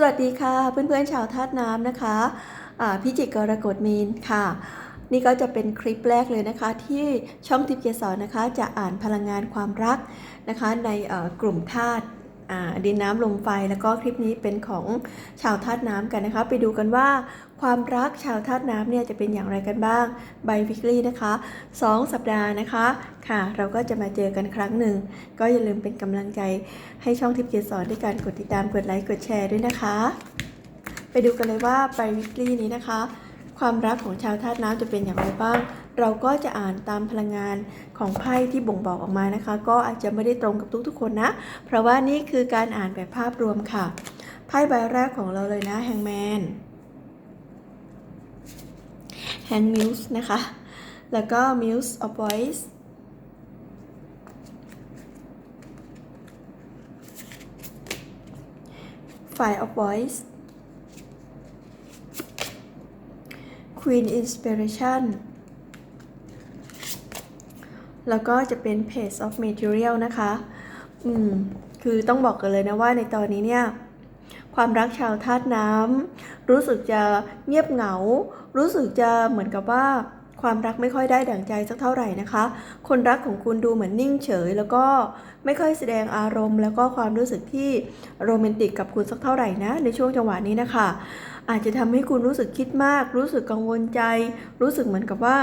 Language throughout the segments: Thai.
สวัสดีค่ะเพื่อนๆชาวธาตุน้ำนะคะอ่าพิจิตกรกฎมีนค่ะ นี่ก็จะเป็นคลิปแรกเลยนะคะ ที่ช่องทิพย์เกสรนะคะ จะอ่านพลังงานความรักนะคะ ในกลุ่มธาตุ ดินน้ำลมไฟแล้วก็คลิปนี้เป็นของชาวธาตุน้ำกันนะคะ ไปดูกันว่าความรักชาวธาตุน้ำเนี่ยจะเป็นอย่างไรกันบ้างใบวิกฤตนะคะสองสัปดาห์นะคะค่ะ เราก็จะมาเจอกันครั้งหนึ่ง ก็อย่าลืมเป็นกำลังใจให้ช่องทิพย์เกสรด้วยการกดติดตามกดไลค์กดแชร์ด้วยนะคะ ไปดูกันเลยว่าไปวิกฤตนี้นะคะ ความรักของชาวธาตุน้ำจะเป็นอย่างไรบ้าง เราก็จะอ่านตามพลังงานของไพ่ที่บ่งบอกออกมานะคะ ก็อาจจะไม่ได้ตรงกับทุกๆคนนะ เพราะว่านี่คือการอ่านแบบภาพรวมค่ะ ไพ่ใบแรกของเราเลยนะแฮงแมนแฮงมิวส์นะคะ แล้วก็มิวส์ออฟไวส์ Fire of Voice Queen Inspiration แล้วก็จะเป็น Page of Material นะคะ อืม คือต้องบอกกันเลยนะว่าในตอนนี้เนี่ย ความรักชาวธาตุน้ำรู้สึกจะเงียบเหงา รู้สึกจะเหมือนกับว่า ความรักไม่ค่อยได้ดั่งใจสักเท่าไหร่นะคะ คนรักของคุณดูเหมือนนิ่งเฉย แล้วก็ไม่ค่อยแสดงอารมณ์ แล้วก็ความรู้สึกที่โรแมนติกกับคุณสักเท่าไหร่นะ ในช่วงจังหวะนี้นะคะ อาจจะทำให้คุณรู้สึกคิดมาก รู้สึกกังวลใจ รู้สึกเหมือนกับว่า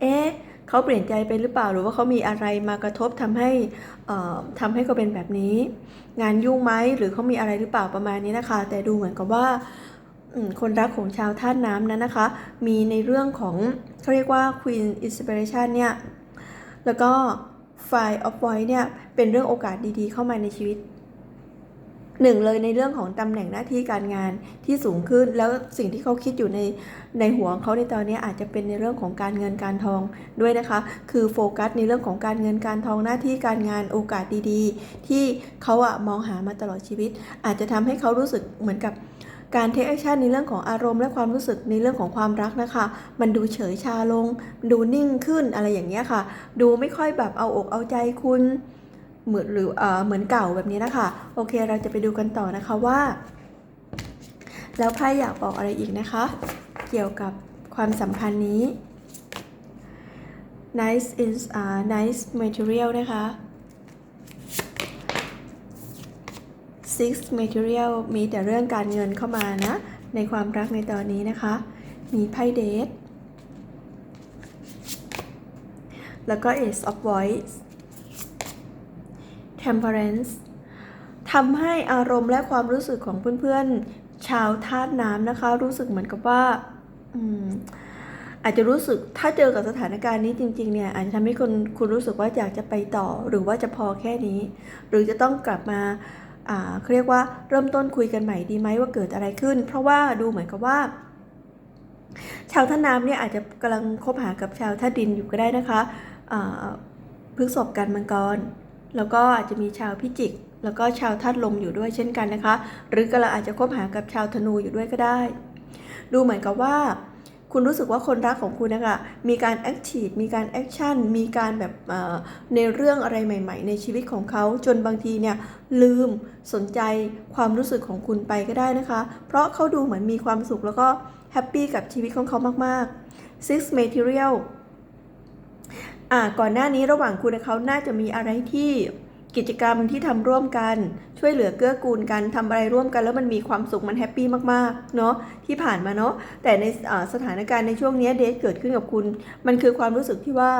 เอ๊ะเขาเปลี่ยนใจไปหรือเปล่าหรือว่าเขามีอะไรมากระทบทำให้เอ่อทำให้เขาเป็นแบบนี้ งานยุ่งไหมหรือเขามีอะไรหรือเปล่าประมาณนี้นะคะ แต่ดูเหมือนกับว่า คนรักของชาวท่าตุน้ำนั้นนะคะ มีในเรื่องของเขาเรียกว่า Queen Inspiration เนี่ยแล้วก็ Fire of Voice เนี่ยเป็นเรื่องโอกาสดีๆ เข้ามาในชีวิตหนึ่งเลยในเรื่องของตำแหน่งหน้าที่การงานที่สูงขึ้น แล้วสิ่งที่เขาคิดอยู่ในในหัวของเขาในตอนนี้อาจจะเป็นในเรื่องของการเงินการทองด้วยนะคะ คือโฟกัสในเรื่องของการเงินการทองหน้าที่การงานโอกาสดีๆ ที่เขาอะมองหามาตลอดชีวิต อาจจะทำให้เขารู้สึกเหมือนกับ การเทคแอคชั่นในเรื่องของอารมณ์และความรู้สึกในเรื่องของความรักนะคะ มันดูเฉยชาลง ดูนิ่งขึ้นอะไรอย่างเงี้ยค่ะ ดูไม่ค่อยแบบเอาอกเอาใจคุณเหมือนหรือเออเหมือนเก่าแบบนี้นะคะ โอเคเราจะไปดูกันต่อนะคะว่า แล้วไพ่อยากบอกอะไรอีกนะคะ เกี่ยวกับความสัมพันธ์นี้ nice is uh, nice material นะคะ six material มีแต่เรื่องการเงินเข้ามานะ ในความรักในตอนนี้นะคะ มีไพ่เดทแล้วก็ ace of voice temperance ทำให้อารมณ์และความรู้สึกของเพื่อนๆ ชาวธาตุน้ำนะคะ รู้สึกเหมือนกับว่าอาจจะรู้สึกถ้าเจอกับสถานการณ์นี้จริง ๆ เนี่ย อาจจะทำให้คุณคุณรู้สึกว่าอยากจะไปต่อ หรือว่าจะพอแค่นี้ หรือจะต้องกลับมา เขาเรียกว่าเริ่มต้นคุยกันใหม่ดีไหมว่าเกิดอะไรขึ้น เพราะว่าดูเหมือนกับว่า ชาวท่าน้ำเนี่ยอาจจะกำลังคบหากับชาวท่าดินอยู่ก็ได้นะคะพฤษภกันมังกร แล้วก็อาจจะมีชาวพิจิก แล้วก็ชาวธาตุลมอยู่ด้วยเช่นกันนะคะ หรือกำลังอาจจะคบหากับชาวธนูอยู่ด้วยก็ได้ ดูเหมือนกับว่า คุณรู้สึกว่าคนรักของคุณนะคะมีการแอคทีฟมีการแอคชั่นมีการแบบในเรื่องอะไรใหม่ ๆ ในชีวิตของเขาจนบางทีเนี่ยลืมสนใจความรู้สึกของคุณไปก็ได้นะคะ เพราะเขาดูเหมือนมีความสุขแล้วก็แฮปปี้กับชีวิตของเขามากๆ six material อ่าก่อนหน้านี้ระหว่างคุณและเขาน่าจะมีอะไรที่ กิจกรรมที่ทำร่วมกัน ช่วยเหลือเกื้อกูลกันทำอะไรร่วมกัน แล้วมันมีความสุขมันแฮปปี้มากๆเนาะที่ผ่านมาเนาะแต่ในสถานการณ์ในช่วงนี้เดทเกิดขึ้นกับคุณ มันคือความรู้สึกที่ว่า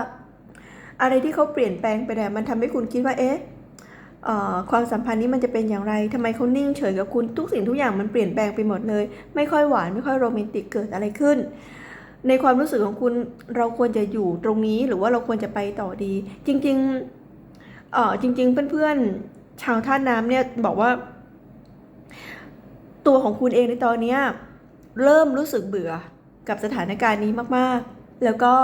อะไรที่เขาเปลี่ยนแปลงไปเนี่มันทำให้คุณคิดว่าเอ๊ะความสัมพันธ์นี้มันจะเป็นอย่างไรทำไมเขานิ่งเฉยกับคุณ ทุกสิ่งทุกอย่างมันเปลี่ยนแปลงไปหมดเลย ไม่ค่อยหวาน ไม่ค่อยโรแมนติก เกิดอะไรขึ้น ในความรู้สึกของคุณ เราควรจะอยู่ตรงนี้ หรือว่าเราควรจะไปต่อดี จริง ๆ เออจริง ๆ เพื่อนๆชาวท่าน้ำเนี่ยบอกว่า ตัวของคุณเองในตอนเนี้ยเริ่มรู้สึกเบื่อกับสถานการณ์นี้มากๆ แล้วก็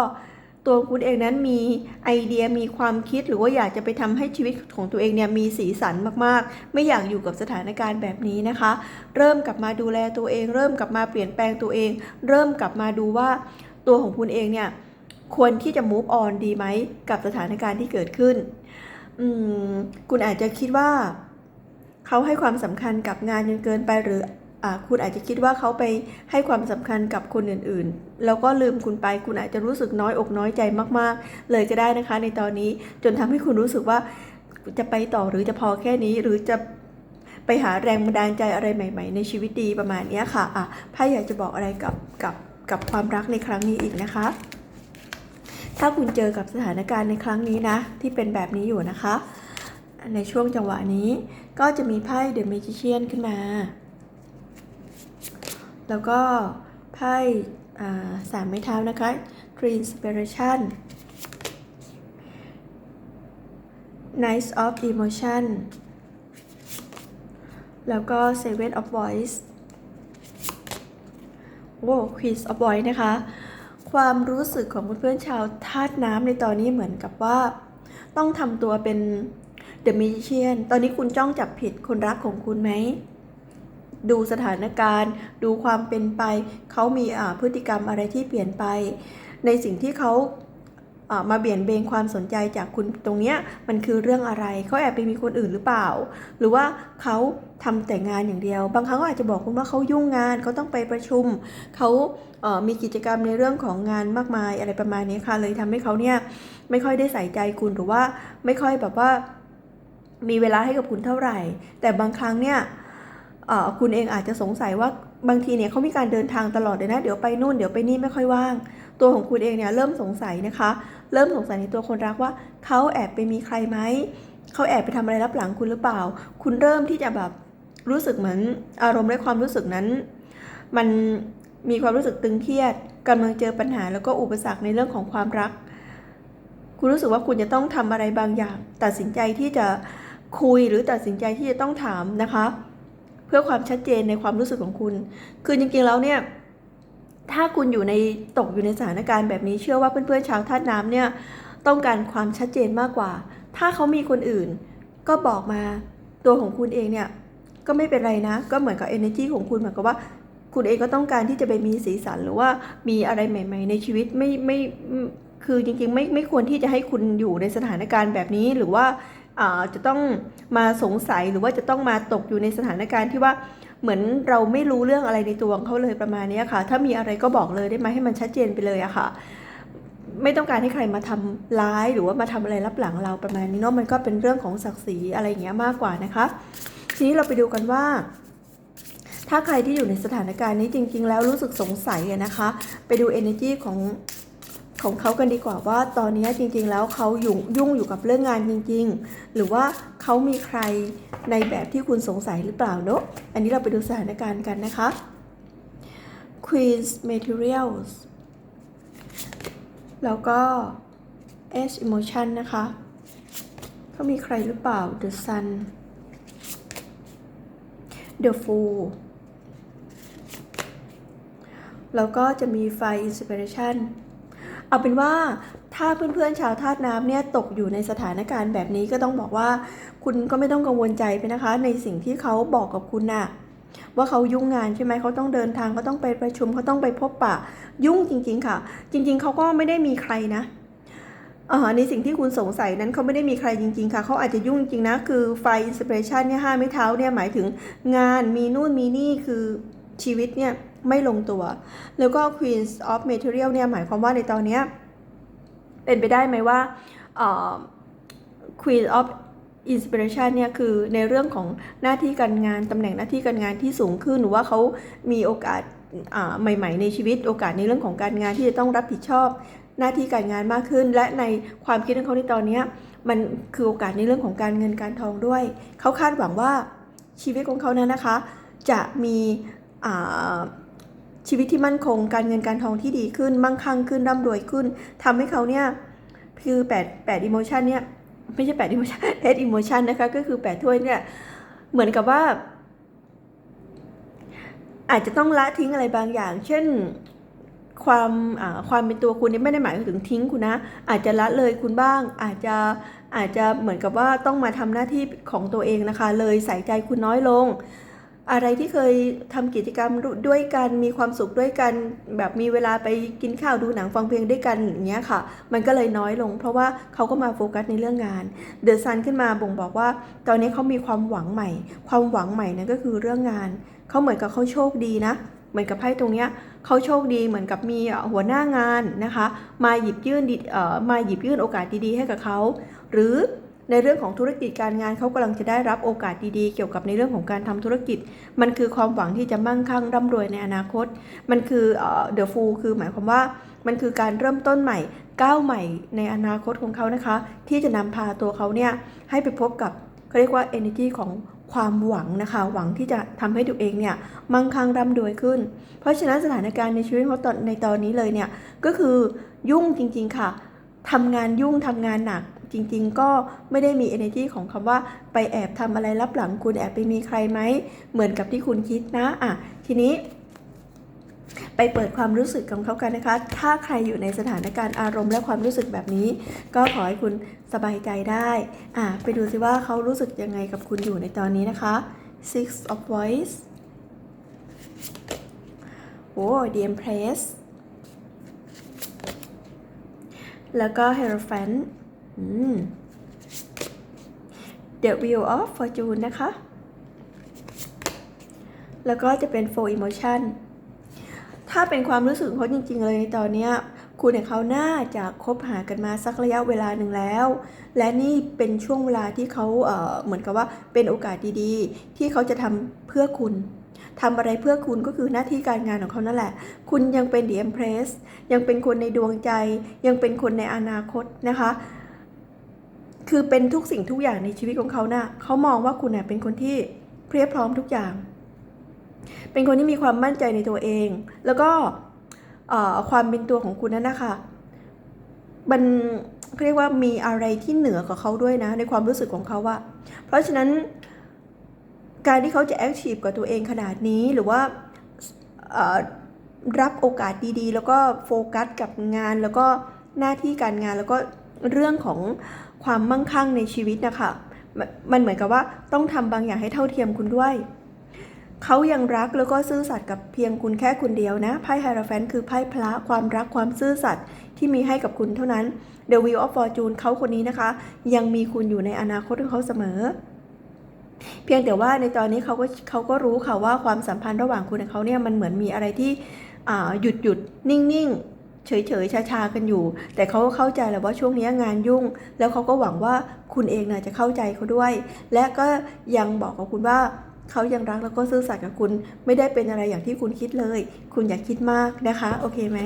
ตัวคุณเองนั้นมีไอเดียมีความคิดหรือว่าอยากจะไปทำให้ชีวิตของตัวเองเนี่ยมีสีสันมากๆ ไม่อยากอยู่กับสถานการณ์แบบนี้นะคะ เริ่มกลับมาดูแลตัวเอง เริ่มกลับมาเปลี่ยนแปลงตัวเอง เริ่มกลับมาดูว่าตัวของคุณเองเนี่ยควรที่จะ move on ดีไหมกับสถานการณ์ที่เกิดขึ้น อืมคุณอาจจะคิดว่าเขาให้ความสำคัญกับงานจนเกินไปหรืออาคุณอาจจะคิดว่าเขาไปให้ความสำคัญกับคนอื่นๆ แล้วก็ลืมคุณไป คุณอาจจะรู้สึกน้อยอกน้อยใจมากๆ เลยก็ได้นะคะ ในตอนนี้จนทำให้คุณรู้สึกว่าจะไปต่อหรือจะพอแค่นี้หรือจะไปหาแรงบันดาลใจอะไรใหม่ ๆ ในชีวิตดีประมาณนี้ค่ะอะไพ่อยากจะบอกอะไรกับกับกับความรักในครั้งนี้อีกนะคะ ถ้าคุณเจอกับสถานการณ์ในครั้งนี้นะ ที่เป็นแบบนี้อยู่นะคะ ในช่วงจังหวะนี้ก็จะมีไพ่ The Magician ขึ้นมา แล้วก็ไพ่สามไม้เท้านะคะ Tree Inspiration Nice of Emotion แล้วก็ Seven of Voice โอ้ Queen of Voice นะคะ ความรู้สึกของเพื่อนๆชาวธาตุน้ำในตอนนี้เหมือนกับว่า ต้องทำตัวเป็นเดอะมิเชียนตอนนี้คุณจ้องจับผิดคนรักของคุณไหม ดูสถานการณ์ ดูความเป็นไป เขามีอ่าพฤติกรรมอะไรที่เปลี่ยนไป ในสิ่งที่เขา มาเบี่ยนเบนความสนใจจากคุณตรงเนี้ยมันคือเรื่องอะไรเขาแอบไปมีคนอื่นหรือเปล่า หรือว่าเขาทำแต่งานอย่างเดียว บางครั้งก็อาจจะบอกคุณว่าเขายุ่งงานเขาต้องไปประชุมเขาเออมีกิจกรรมในเรื่องของงานมากมายอะไรประมาณนี้ค่ะ เลยทำให้เขาเนี่ยไม่ค่อยได้ใส่ใจคุณหรือว่าไม่ค่อยแบบว่า มีเวลาให้กับคุณเท่าไหร่ แต่บางครั้งเนี่ยคุณเองอาจจะสงสัยว่าบางทีเนี่ยเขามีการเดินทางตลอดเลยนะ เดี๋ยวไปนู่นเดี๋ยวไปนี่ไม่ค่อยว่าง ตัวของคุณเองเนี่ยเริ่มสงสัยนะคะ เริ่มสงสัยในตัวคนรักว่าเขาแอบไปมีใครไหมเขาแอบไปทำอะไรรับหลังคุณหรือเปล่า คุณเริ่มที่จะแบบรู้สึกเหมือนอารมณ์และความรู้สึกนั้น มันมีความรู้สึกตึงเครียดกำลังเจอปัญหาแล้วก็อุปสรรคในเรื่องของความรัก คุณรู้สึกว่าคุณจะต้องทำอะไรบางอย่าง ตัดสินใจที่จะคุยหรือตัดสินใจที่จะต้องถามนะคะ เพื่อความชัดเจนในความรู้สึกของคุณ คือจริงๆแล้วเนี่ย ถ้าคุณอยู่ในตกอยู่ในสถานการณ์แบบนี้เชื่อว่าเพื่อนๆชาวธาตุน้ำเนี่ยต้องการความชัดเจนมากกว่า ถ้าเขามีคนอื่น ก็บอกมาตัวของคุณเองเนี่ยก็ไม่เป็นไรนะ ก็เหมือนกับ energy ของคุณเหมือนกับว่าคุณเองก็ต้องการที่จะไปมีสีสันหรือว่ามีอะไรใหม่ ๆ ในชีวิตไม่ไม่คือจริงๆไม่ไม่ควรที่จะให้คุณอยู่ในสถานการณ์แบบนี้หรือว่าอ่าจะต้องมาสงสัยหรือว่าจะต้องมาตกอยู่ในสถานการณ์ที่ว่า เหมือนเราไม่รู้เรื่องอะไรในตัวของเขาเลยประมาณนี้ค่ะ ถ้ามีอะไรก็บอกเลยได้ไหมให้มันชัดเจนไปเลยอะค่ะ ไม่ต้องการให้ใครมาทำร้ายหรือว่ามาทำอะไรรับหลังเราประมาณนี้เนาะมันก็เป็นเรื่องของศักดิ์ศรีอะไรอย่างเงี้ยมากกว่านะคะ ทีนี้เราไปดูกันว่าถ้าใครที่อยู่ในสถานการณ์นี้จริง ๆ แล้วรู้สึกสงสัยอะนะคะ ไปดู energy ของ ของเขากันดีกว่าว่าตอนนี้จริงๆแล้วเขายุ่งยุ่งอยู่กับเรื่องงานจริง ๆ หรือว่าเขามีใครในแบบที่คุณสงสัยหรือเปล่าเนาะอันนี้เราไปดูสถานการณ์กันนะคะ Queen's Materials แล้วก็ Edge Emotion นะคะเขามีใครหรือเปล่า The Sun The Fool แล้วก็จะมีไฟ Inspiration เอาเป็นว่าถ้าเพื่อนๆชาวธาตุน้ำเนี่ยตกอยู่ในสถานการณ์แบบนี้ก็ต้องบอกว่า คุณก็ไม่ต้องกังวลใจไปนะคะ ในสิ่งที่เขาบอกกับคุณน่ะว่าเขายุ่งงานใช่ไหมเขาต้องเดินทางเขาต้องไปประชุมเขาต้องไปพบปะ ยุ่งจริง ๆ ค่ะ จริง ๆเขาก็ไม่ได้มีใครนะเออในสิ่งที่คุณสงสัยนั้นเขาไม่ได้มีใครจริง ๆ ค่ะเขาอาจจะยุ่งจริงนะ คือไฟอินสปิเรชันเนี่ยห้าไม้เท้าเนี่ยหมายถึงงานมีนู่นมีนี่คือชีวิตเนี่ย ไม่ลงตัว แล้วก็ Queens of Material เนี่ยหมายความว่าในตอนนี้เป็นไปได้ไหมว่า Queen of Inspiration เนี่ยคือในเรื่องของหน้าที่การงานตำแหน่งหน้าที่การงานที่สูงขึ้นหรือว่าเขามีโอกาสใหม่ ๆ ในชีวิตโอกาสในเรื่องของการงานที่จะต้องรับผิดชอบหน้าที่การงานมากขึ้น และในความคิดของเขาในตอนนี้มันคือโอกาสในเรื่องของการเงินการทองด้วย เขาคาดหวังว่าชีวิตของเขานั้นนะคะ จะมี ชีวิตที่มั่นคง การเงินการทองที่ดีขึ้น มั่งคั่งขึ้นร่ำรวยขึ้นทำให้เขาเนี่ยคือ8 8 emotion เนี่ยไม่ใช่แปดอิโมชันเอดอิโมชันนะคะก็คือแปดถ้วยเนี่ยเหมือนกับว่า อาจจะต้องละทิ้งอะไรบางอย่าง เช่นความความเป็นตัวคุณเนี่ยไม่ได้หมายถึงทิ้งคุณนะ อาจจะละเลยคุณบ้าง อาจจะอาจจะเหมือนกับว่าต้องมาทำหน้าที่ของตัวเองนะคะ เลยใส่ใจคุณน้อยลง อะไรที่เคยทำกิจกรรมด้วยกันมีความสุขด้วยกัน แบบมีเวลาไปกินข้าวดูหนังฟังเพลงด้วยกันอย่างเงี้ยค่ะ มันก็เลยน้อยลง เพราะว่าเขาก็มาโฟกัสในเรื่องงานเดอะซันขึ้นมาบ่งบอกว่า ตอนนี้เขามีความหวังใหม่ ความหวังใหม่นั่นก็คือเรื่องงานเขาเหมือนกับเขาโชคดีนะเหมือนกับไพ่ตรงเนี้ยเขาโชคดีเหมือนกับมีหัวหน้างานนะคะ มาหยิบยื่นดิเออมาหยิบยื่นโอกาสดีๆ ให้กับเขา หรือ ในเรื่องของธุรกิจการงานเขากำลังจะได้รับโอกาสดีๆ เกี่ยวกับในเรื่องของการทำธุรกิจ มันคือความหวังที่จะมั่งคั่งร่ำรวยในอนาคต มันคือเดอะฟูคือหมายความว่ามันคือการเริ่มต้นใหม่ก้าวใหม่ในอนาคตของเขานะคะ ที่จะนำพาตัวเขาเนี่ยให้ไปพบกับเขาเรียกว่า energy ของความหวังนะคะ หวังที่จะทำให้ตัวเองเนี่ยมั่งคั่งร่ำรวยขึ้น เพราะฉะนั้นสถานการณ์ในชีวิตเขาตอนในตอนนี้เลยเนี่ยก็คือยุ่งจริงๆค่ะทำงานยุ่งทำงานหนัก จริง ๆ ก็ไม่ได้มี energy ของคำว่าไปแอบทำอะไรลับหลังคุณแอบไปมีใครไหม เหมือนกับที่คุณคิดนะอะทีนี้ไปเปิดความรู้สึกของเขากันนะคะ ถ้าใครอยู่ในสถานการณ์อารมณ์และความรู้สึกแบบนี้ ก็ขอให้คุณสบายใจได้ อะ ไปดูสิว่าเขารู้สึกยังไงกับคุณอยู่ในตอนนี้นะคะ Six of Voice โอ้ The Empress แล้วก็ Hierophant The Wheel of Fortune นะคะ แล้วก็จะเป็น Four Emotion ถ้าเป็นความรู้สึกของเขาจริง ๆ เลยในตอนนี้คุณกับเขาน่าจะคบหากันมาสักระยะเวลาหนึ่งแล้ว และนี่เป็นช่วงเวลาที่เขาเเหมือนกับว่าเป็นโอกาสดีๆ ที่เขาจะทำเพื่อคุณทำอะไรเพื่อคุณก็คือหน้าที่การงานของเขานั่นแหละ คุณยังเป็น The Empress ยังเป็นคนในดวงใจ ยังเป็นคนในอนาคตนะคะ คือเป็นทุกสิ่งทุกอย่างในชีวิตของเขานะ่ะเขามองว่าคุณเน่ยเป็นคนที่เพรียบพร้อมทุกอย่าง เป็นคนที่มีความมั่นใจในตัวเอง แล้วก็ความเป็นตัวของคุณนั้นนะคะมันเรียกว่ามีอะไรที่เหนือกว่าเขาด้วยนะ ในความรู้สึกของเขาว่าเพราะฉะนั้นการที่เขาจะแอคทีฟกับตัวเองขนาดนี้หรือว่ารับโอกาสดีๆ แล้วก็โฟกัสกับงานแล้วก็หน้าที่การงานแล้วก็เรื่องของ ความมั่งคั่งในชีวิตนะคะมันมันเหมือนกับว่าต้องทำบางอย่างให้เท่าเทียมคุณด้วย เขายังรักแล้วก็ซื่อสัตย์กับเพียงคุณแค่คนเดียวนะ ไพ่ไฮราแฟนคือไพ่พระความรักความซื่อสัตย์ที่มีให้กับคุณเท่านั้น The Wheel of Fortune เขาคนนี้นะคะ ยังมีคุณอยู่ในอนาคตของเขาเสมอ เพียงแต่ว่าในตอนนี้เขาก็เขาก็รู้ค่ะว่าความสัมพันธ์ระหว่างคุณกับเขาเนี่ยมันเหมือนมีอะไรที่หยุดหยุดนิ่งนิ่ง เฉยเฉยชาชาๆกันอยู่ แต่เขาก็เข้าใจแหละว่าช่วงนี้งานยุ่ง แล้วเขาก็หวังว่าคุณเองนะจะเข้าใจเขาด้วย และก็ยังบอกกับคุณว่าเขายังรักแล้วก็ซื่อสัตย์กับคุณไม่ได้เป็นอะไรอย่างที่คุณคิดเลย คุณอย่าคิดมากนะคะ โอเคไหม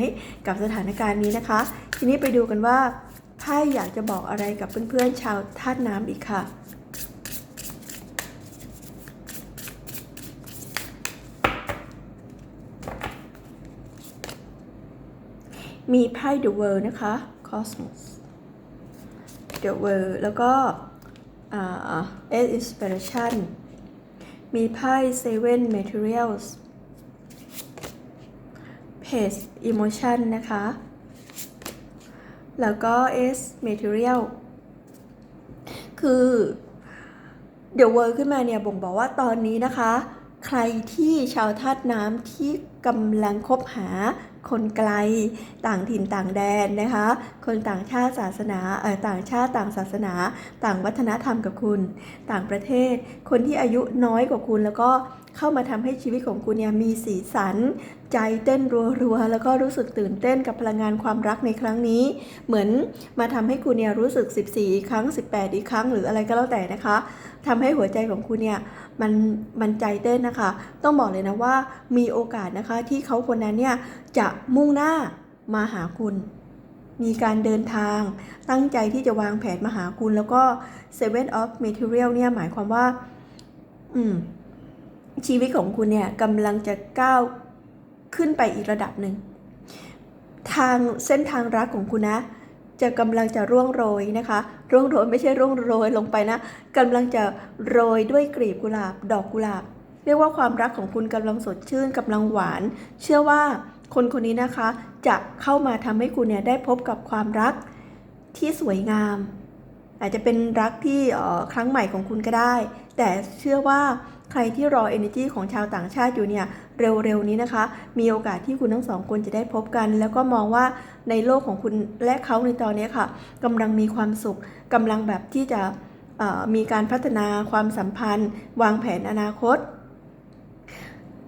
กับสถานการณ์นี้นะคะ ทีนี้ไปดูกันว่าไพ่อยากจะบอกอะไรกับเพื่อนๆชาวธาตุน้ำอีกค่ะ มีไพ่ The World นะคะ Cosmos The World แล้วก็อ่า Eight Inspiration มีไพ่ Seven Materials Page Emotion นะคะ แล้วก็ S Material คือเดี๋ยวเวอร์ขึ้นมาเนี่ยบ่งบอกว่าตอนนี้นะคะ ใครที่ชาวธาตุน้ำที่กำลังคบหา คนไกลต่างถิ่นต่างแดนนะคะ คนต่างชาติศาสนาเอ่อต่างชาติต่างศาสนา ต่างวัฒนธรรมกับคุณ ต่างประเทศ คนที่อายุน้อยกว่าคุณแล้วก็เข้ามาทำให้ชีวิตของคุณเนี่ยมีสีสัน ใจเต้นรัวๆแล้วก็รู้สึกตื่นเต้นกับพลังงานความรักในครั้งนี้ เหมือนมาทำให้คุณเนี่ยรู้สึก 14อีกครั้ง 18 อีกครั้งหรืออะไรก็แล้วแต่นะคะ ทำให้หัวใจของคุณเนี่ยมันมันใจเต้นนะคะ ต้องบอกเลยนะว่ามีโอกาสนะคะที่เขาคนนั้นเนี่ยจะมุ่งหน้ามาหาคุณ มีการเดินทาง ตั้งใจที่จะวางแผนมาหาคุณแล้วก็ Seven of Material เนี่ยหมายความว่า อืม ชีวิตของคุณเนี่ยกำลังจะก้าวขึ้นไปอีกระดับหนึ่ง ทางเส้นทางรักของคุณนะ จะกำลังจะร่วงโรยนะคะ ร่วงโรยไม่ใช่ร่วงโรยลงไปนะกำลังจะโรยด้วยกลีบกุหลาบ ดอกกุหลาบ เรียกว่าความรักของคุณกำลังสดชื่นกำลังหวาน เชื่อว่าคนคนนี้นะคะ จะเข้ามาทำให้คุณเนี่ยได้พบกับความรักที่สวยงาม อาจจะเป็นรักที่ออครั้งใหม่ของคุณก็ได้ แต่เชื่อว่า ใครที่รอ energy ของชาวต่างชาติอยู่เนี่ยเร็วๆนี้นะคะ มีโอกาสที่คุณทั้งสองคนจะได้พบกัน แล้วก็มองว่าในโลกของคุณและเขาในตอนนี้ค่ะกำลังมีความสุขกำลังแบบที่จะมีการพัฒนาความสัมพันธ์ วางแผนอนาคต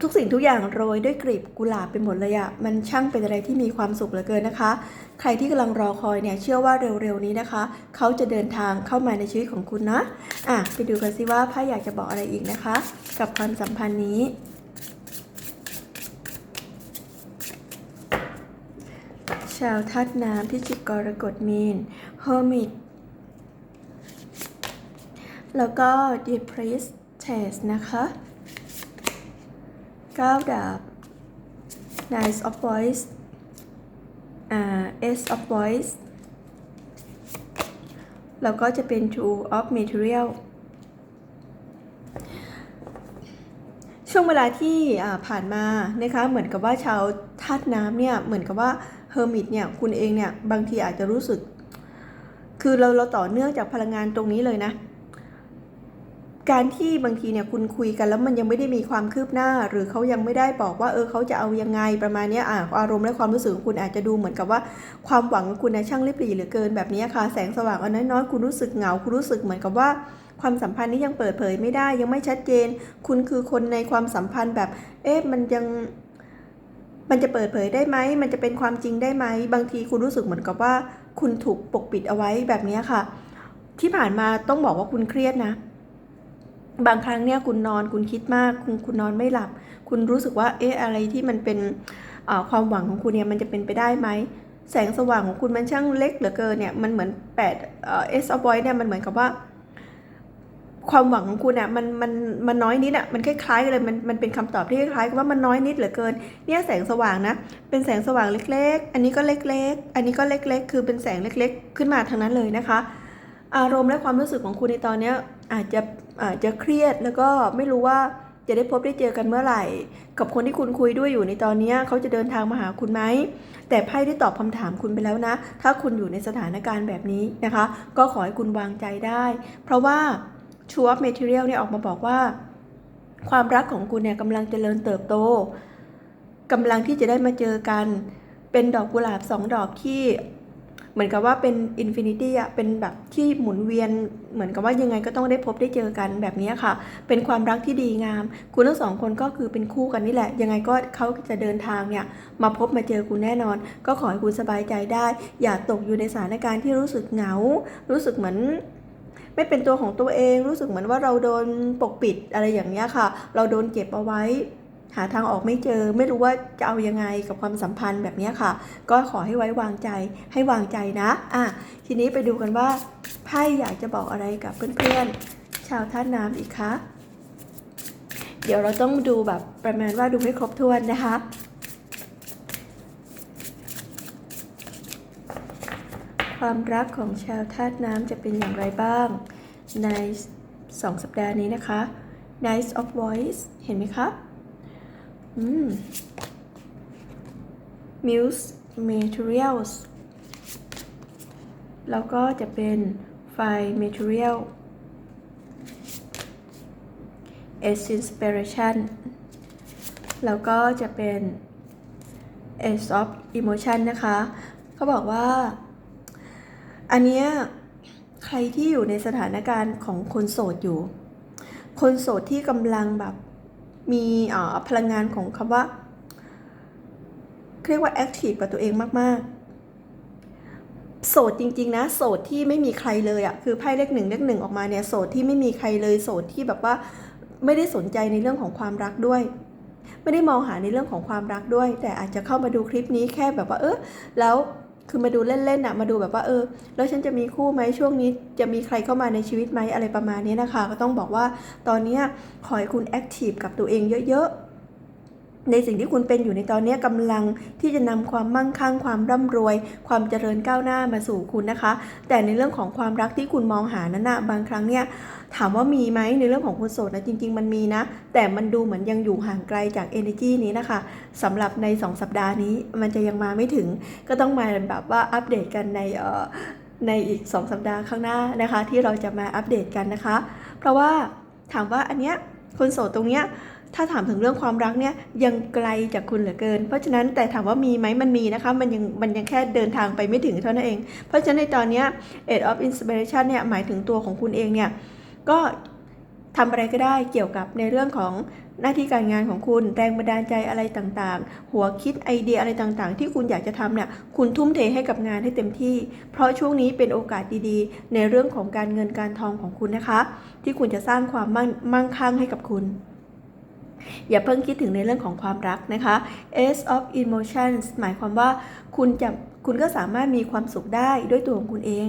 ทุกสิ่งทุกอย่างโรยด้วยกลีบกุหลาบไปหมดเลยอะมันช่างเป็นอะไรที่มีความสุขเหลือเกินนะคะ ใครที่กำลังรอคอยเนี่ยเชื่อว่าเร็วๆนี้นะคะ เขาจะเดินทางเข้ามาในชีวิตของคุณนะอะไปดูกันสิว่าไพ่อยากจะบอกอะไรอีกนะคะ กับความสัมพันธ์นี้ชาวทัดน้ำพิจิกกรกฎมีนเฮอร์มิตแล้วก็ The Priestess นะคะ 9ดาบ Nine of Voice อ่า Ace of Voice แล้วก็จะเป็น Two of Material ช่วงเวลาที่อ่าผ่านมานะคะเหมือนกับว่าชาวธาตุน้ำเนี่ยเหมือนกับว่าเฮอร์มิตเนี่ยคุณเองเนี่ยบางทีอาจจะรู้สึก คือเราเราต่อเนื่องจากพลังงานตรงนี้เลยนะ การที่บางทีเนี่ยคุณคุยกันแล้วมันยังไม่ได้มีความคืบหน้า หรือเขายังไม่ได้บอกว่าเออเขาจะเอายังไงประมาณนี้อะอารมณ์และความรู้สึกของคุณอาจจะดูเหมือนกับว่าความหวังของคุณนะช่างริบหรี่เหลือเกินแบบนี้ค่ะ แสงสว่างอันน้อยๆคุณรู้สึกเหงาคุณรู้สึกเหมือนกับว่าความสัมพันธ์นี้ยังเปิดเผยไม่ได้ยังไม่ชัดเจน คุณคือคนในความสัมพันธ์แบบ เอ๊ะมันยังมันจะเปิดเผยได้ไหม มันจะเป็นความจริงได้ไหม บางทีคุณรู้สึกเหมือนกับว่า คุณถูกปกปิดเอาไว้แบบนี้ค่ะ ที่ผ่านมาต้องบอกว่าคุณเครียดนะ บางครั้งเนี่ยคุณนอนคุณคิดมากคุณคุณนอนไม่หลับ คุณรู้สึกว่าเอ๊ะอะไรที่มันเป็นความหวังของคุณเนี่ยมันจะเป็นไปได้ไหมแสงสว่างของคุณมันช่างเล็กเหลือเกินเนี่ยมันเหมือนแปดเอ่อเอสอฟไวเนี่ยมันเหมือนกับว่า ความหวังของคุณอะมันมันมันน้อยนิดอะมันคล้ายๆกันเลยมันมันเป็นคำตอบที่คล้ายๆกับว่ามันน้อยนิดเหลือเกิน เนี่ยแสงสว่างนะเป็นแสงสว่างเล็ก ๆ อันนี้ก็เล็ก ๆ อันนี้ก็เล็ก ๆ คือเป็นแสงเล็ก ๆ ขึ้นมาทางนั้นเลยนะคะ อารมณ์และความรู้สึกของคุณในตอนเนี้ย อาจจะอาจจะเครียดแล้วก็ไม่รู้ว่าจะได้พบได้เจอกันเมื่อไหร่ กับคนที่คุณคุยด้วยอยู่ในตอนนี้เขาจะเดินทางมาหาคุณไหม แต่ไพ่ได้ตอบคำถามคุณไปแล้วนะ ถ้าคุณอยู่ในสถานการณ์แบบนี้นะคะ ก็ขอให้คุณวางใจได้ เพราะว่าชูอัพเมท e เรียลเนี่ยออกมาบอกว่า ความรักของคุณเนี่ยกำลังเจริญเติบโตกำลังที่จะได้มาเจอกัน เป็นดอกกุหลาบสองดอกที่ มือนกับว่าเป็นอินฟินิตี้อะเป็นแบบที่หมุนเวียน เหมือนกับว่ายังไงก็ต้องได้พบได้เจอกันแบบนี้ค่ะ เป็นความรักที่ดีงาม คุณทั้งสองคนก็คือเป็นคู่กันนี่แหละ ยังไงก็เขาจะเดินทางเนี่ยมาพบมาเจอคุณแน่นอน ก็ขอให้คุณสบายใจได้ อย่าตกอยู่ในสถานการณ์ที่รู้สึกเหงา รู้สึกเหมือนไม่เป็นตัวของตัวเองรู้สึกเหมือนว่าเราโดนปกปิดอะไรอย่างเงี้ยค่ะ เราโดนเก็บเอาไว้ หาทางออกไม่เจอ ไม่รู้ว่าจะเอายังไงกับความสัมพันธ์แบบนี้ค่ะ ก็ขอให้ไว้วางใจให้วางใจนะ อะ ทีนี้ไปดูกันว่าไพ่อยากจะบอกอะไรกับเพื่อนๆ ชาวท่าน้ำอีกคะเดี๋ยวเราต้องดูแบบประมาณว่าดูให้ครบถ้วนนะคะความรักของชาวธาตุน้ำจะเป็นอย่างไรบ้าง ใน 2 สัปดาห์นี้นะคะ Nice of Voice เห็นไหมคะอืม Muse Materials แล้วก็จะเป็น Fire Material Ace Inspiration แล้วก็จะเป็น Ace of Emotion นะคะ เขาบอกว่า อันเนี้ยใครที่อยู่ในสถานการณ์ของคนโสดอยู่ คนโสดที่กำลังแบบ มีพลังงานของคำว่าเรียกว่าแอคทีฟกับตัวเองมาก ๆ โสดจริง ๆ นะ โสดที่ไม่มีใครเลยอะ่ะคือไพ่เลขหนึ่งเลขหนึ่งออกมาเนี่ยโสดที่ไม่มีใครเลยโสดที่แบบว่าไม่ได้สนใจในเรื่องของความรักด้วย ไม่ได้มองหาในเรื่องของความรักด้วย แต่อาจจะเข้ามาดูคลิปนี้แค่แบบว่าเออแล้ว คือมาดูเล่นๆน่ะมาดูแบบว่าเออ แล้วฉันจะมีคู่ไหมช่วงนี้จะมีใครเข้ามาในชีวิตไหมอะไรประมาณนี้นะคะ ก็ต้องบอกว่าตอนนี้ขอให้คุณแอคทีฟกับตัวเองเยอะๆ ในสิ่งที่คุณเป็นอยู่ในตอนนี้ยกำลังที่จะนำความมั่งคั่ง ความร่ำรวย ความเจริญก้าวหน้ามาสู่คุณนะคะ แต่ในเรื่องของความรักที่คุณมองหานั้นนะบางครั้งเนี่ยถามว่ามีไหมในเรื่องของคนโสดนะจริง ๆ มันมีนะ แต่มันดูเหมือนยังอยู่ห่างไกลจาก energy นี้นะคะสำหรับใน 2 สัปดาห์นี้มันจะยังมาไม่ถึง ก็ต้องมาแบบว่าอัปเดตกันในอ่อในอีก 2 สัปดาห์ข้างหน้านะคะ ที่เราจะมาอัปเดตกันนะคะ เพราะว่าถามว่าอันเนี้ยคนโสดตรงเนี้ย ถ้าถามถึงเรื่องความรักเนี่ยยังไกลจากคุณเหลือเกิน เพราะฉะนั้นแต่ถามว่ามีไหมมันมีนะคะ มันยังมันยังแค่เดินทางไปไม่ถึงเท่านั้นเอง เพราะฉะนั้นในตอนนี้ย Eight of Inspiration เนี่ยหมายถึงตัวของคุณเองเนี่ยก็ทำอะไรก็ได้เกี่ยวกับในเรื่องของหน้าที่การงานของคุณแรงบันดาลใจอะไรต่างๆ หัวคิดไอเดียอะไรต่างๆ ที่คุณอยากจะทำเนี่ยคุณทุ่มเทให้กับงานให้เต็มที่ เพราะช่วงนี้เป็นโอกาสดีๆ ในเรื่องของการเงินการทองของคุณนะคะ ที่คุณจะสร้างความมั่งคั่งให้กับคุณ อย่าเพิ่งคิดถึงในเรื่องของความรักนะคะ Ace of Emotions หมายความว่าคุณจะคุณก็สามารถมีความสุขได้ด้วยตัวของคุณเอง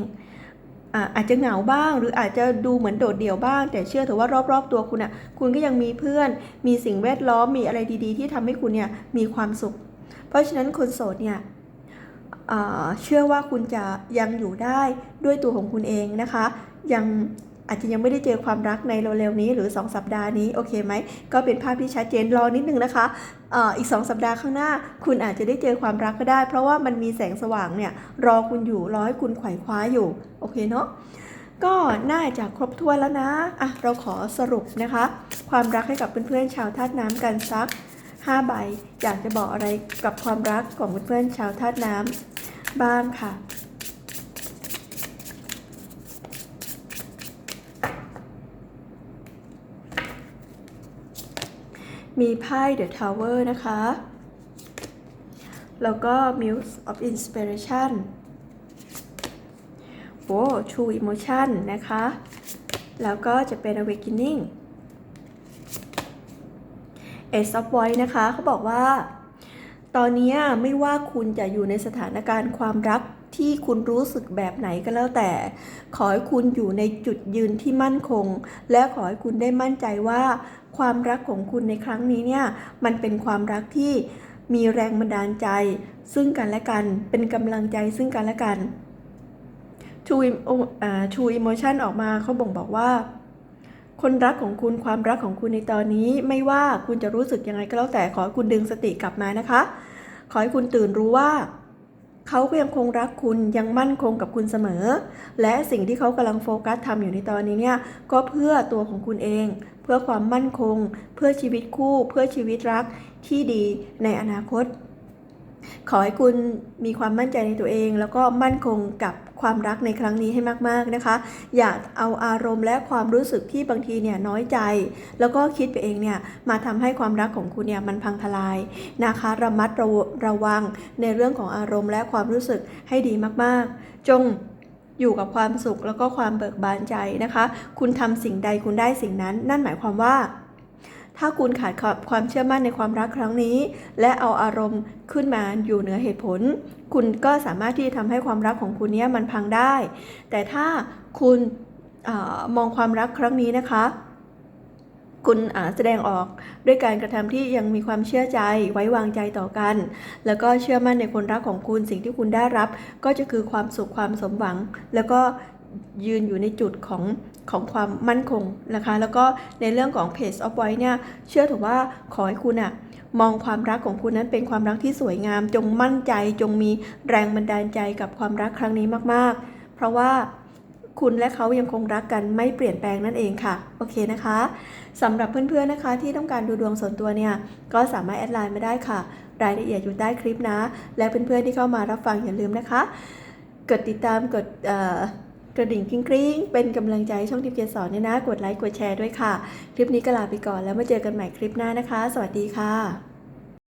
อาจจะเหงาบ้างหรืออาจจะดูเหมือนโดดเดี่ยวบ้าง แต่เชื่อเถอะว่ารอบๆตัวคุณอะคุณก็ยังมีเพื่อน มีสิ่งแวดล้อมมีอะไรดีๆ ที่ทำให้คุณเนี่ยมีความสุข เพราะฉะนั้นคนโสดเนี่ยเชื่อว่าคุณจะยังอยู่ได้ด้วยตัวของคุณเองนะคะ ยัง อาจจะยังไม่ได้เจอความรักในเร็วๆนี้หรือ 2 สัปดาห์นี้โอเคไหมก็เป็นภาพที่ชัดเจนรอนิดนึงนะคะเอ่ออีก 2 สัปดาห์ข้างหน้า คุณอาจจะได้เจอความรักก็ได้ เพราะว่ามันมีแสงสว่างเนี่ยรอคุณอยู่รอให้คุณไขว่คว้าอยู่โอเคเนาะก็น่าจะครบถ้วนแล้วนะอะเราขอสรุปนะคะ ความรักให้กับเพื่อนๆชาวธาตุน้ำกันสัก5ใบอยากจะบอกอะไรกับความรักของเพื่อนๆชาวธาตุน้ำบ้างค่ะ มีไพ่ The Tower นะคะ แล้วก็ Muse of Inspiration โอ้ True Emotion นะคะ แล้วก็จะเป็น Awakening Ace of Voice นะคะเขาบอกว่า ตอนนี้ไม่ว่าคุณจะอยู่ในสถานการณ์ความรักที่คุณรู้สึกแบบไหนก็แล้วแต่ ขอให้คุณอยู่ในจุดยืนที่มั่นคง และขอให้คุณได้มั่นใจว่า ความรักของคุณในครั้งนี้เนี่ยมันเป็นความรักที่มีแรงบันดาลใจ ซึ่งกันและกันเป็นกำลังใจซึ่งกันและกัน True Emo- อ่า True Emotion ออกมาเขาบ่งบอกว่า คนรักของคุณความรักของคุณในตอนนี้ ไม่ว่าคุณจะรู้สึกยังไงก็แล้วแต่ขอให้คุณดึงสติกลับมานะคะ ขอให้คุณตื่นรู้ว่าเขาก็ยังคงรักคุณยังมั่นคงกับคุณเสมอ และสิ่งที่เขากำลังโฟกัสทำอยู่ในตอนนี้เนี่ยก็เพื่อตัวของคุณเอง เพื่อความมั่นคง เพื่อชีวิตคู่ เพื่อชีวิตรักที่ดีในอนาคต ขอให้คุณมีความมั่นใจในตัวเอง แล้วก็มั่นคงกับความรักในครั้งนี้ให้มากๆนะคะ อย่าเอาอารมณ์และความรู้สึกที่บางทีเนี่ยน้อยใจ แล้วก็คิดไปเองเนี่ยมาทำให้ความรักของคุณเนี่ยมันพังทลายนะคะ ระมัดระระวังในเรื่องของอารมณ์และความรู้สึกให้ดีมากๆ จง อยู่กับความสุขแล้วก็ความเบิกบานใจนะคะ คุณทำสิ่งใดคุณได้สิ่งนั้น นั่นหมายความว่า ถ้าคุณขาดความเชื่อมั่นในความรักครั้งนี้ และเอาอารมณ์ขึ้นมาอยู่เหนือเหตุผล คุณก็สามารถที่จะทำให้ความรักของคุณเนี้ยมันพังได้ แต่ถ้าคุณออมองความรักครั้งนี้นะคะ คุณอาแสดงออกด้วยการกระทำที่ยังมีความเชื่อใจไว้วางใจต่อกัน แล้วก็เชื่อมั่นในคนรักของคุณสิ่งที่คุณได้รับ ก็จะคือความสุขความสมหวัง แล้วก็ยืนอยู่ในจุดของของความมั่นคงนะคะ แล้วก็ในเรื่องของ Page of Voice เนี่ยเชื่อถือว่าขอให้คุณอะมองความรักของคุณนั้นเป็นความรักที่สวยงาม จงมั่นใจจงมีแรงบันดาลใจกับความรักครั้งนี้มาก ๆ เพราะว่า คุณและเขายังคงรักกันไม่เปลี่ยนแปลงนั่นเองค่ะ โอเคนะคะสำหรับเพื่อนๆนะคะที่ต้องการดูดวงส่วนตัวเนี่ยก็สามารถแอดไลน์มาได้ค่ะ รายละเอียดอยู่ใต้คลิปนะ และเพื่อนๆที่เข้ามารับฟังอย่าลืมนะคะ กดติดตามกดกระดิ่งกริ๊งกริ๊งเป็นกำลังใจช่องทิพย์เกสรเนี่ยนะ กดไลค์กดแชร์ด้วยค่ะ คลิปนี้ก็ลาไปก่อนแล้วมาเจอกันใหม่คลิปหน้านะคะ สวัสดีค่ะ